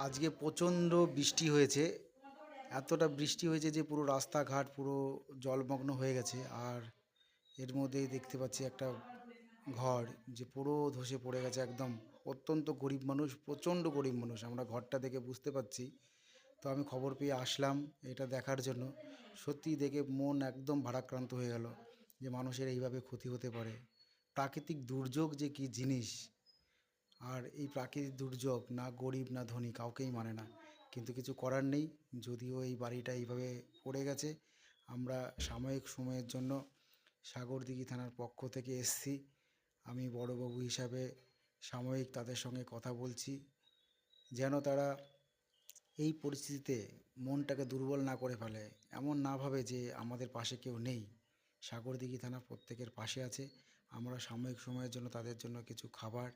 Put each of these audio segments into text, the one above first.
আজকে প্রচণ্ড বৃষ্টি হয়েছে। এতটা বৃষ্টি হয়েছে যে পুরো রাস্তাঘাট পুরো জলমগ্ন হয়ে গেছে। আর এর মধ্যেই দেখতে পাচ্ছি একটা ঘর যে পুরো ধসে পড়ে গেছে একদম। অত্যন্ত গরিব মানুষ, প্রচণ্ড গরিব মানুষ, আমরা ঘরটা দেখে বুঝতে পারছি। তো আমি খবর পেয়ে আসলাম এটা দেখার জন্য। সত্যি দেখে মন একদম ভারাক্রান্ত হয়ে গেল যে মানুষের এইভাবে ক্ষতি হতে পারে। প্রাকৃতিক দুর্যোগ যে কী জিনিস আর এই প্রাকৃতিক দুর্যোগ না গরিব না ধনী কাউকেই মানে না। কিন্তু কিছু করার নেই। যদিও এই বাড়িটা এইভাবে পড়ে গেছে, আমরা সাময়িক সময়ের জন্য সাগরদিঘি থানার পক্ষ থেকে এসছি। আমি বড়বাবু হিসাবে সাময়িক তাদের সঙ্গে কথা বলছি, যেন তারা এই পরিস্থিতিতে মনটাকে দুর্বল না করে ফেলে। এমন না ভাবে যে আমাদের পাশে কেউ নেই। সাগরদিঘি থানা প্রত্যেকের পাশে আছে। আমরা সাময়িক সময়ের জন্য তাদের জন্য কিছু খাবার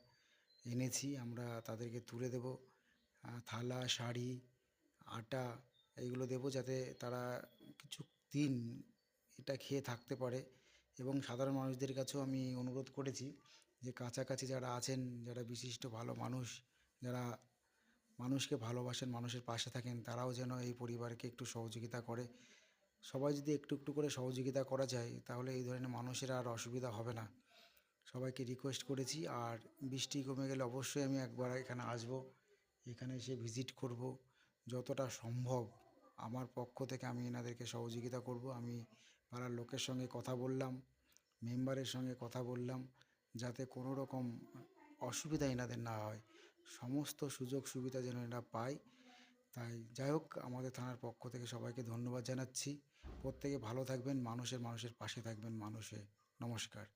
এনেছি, আমরা তাদেরকে তুলে দেব। থালা, শাড়ি, আটা এইগুলো দেবো যাতে তারা কিছু দিন এটা খেয়ে থাকতে পারে এবং সাধারণ মানুষদের কাছেও আমি অনুরোধ করেছি যে কাছাকাছি যারা আছেন, যারা বিশিষ্ট ভালো মানুষ, যারা মানুষকে ভালোবাসেন, মানুষের পাশে থাকেন, তারাও যেন এই পরিবারকে একটু সহযোগিতা করে। সবাই যদি একটু একটু করে সহযোগিতা করা যায়, তাহলে এই ধরনের মানুষের আর অসুবিধা হবে না। সবাইকে রিকোয়েস্ট করেছি আর বৃষ্টি কমে গেলে অবশ্যই আমি একবার এখানে আসব। এখানে এসে ভিজিট করব। যতটা সম্ভব আমার পক্ষ থেকে আমি এনাদেরকে সহযোগিতা করব। আমি পাড়ার লোকের সঙ্গে কথা বললাম মেম্বারের সঙ্গে কথা বললাম, যাতে কোনো রকম অসুবিধা এনাদের না হয়। সমস্ত সুযোগ সুবিধা যেন এরা পায়। তাই যাই হোক, আমাদের থানার পক্ষ থেকে সবাইকে ধন্যবাদ জানাচ্ছি। প্রত্যেকে ভালো থাকবেন, মানুষের মানুষের পাশে থাকবেন, মানুষে। নমস্কার।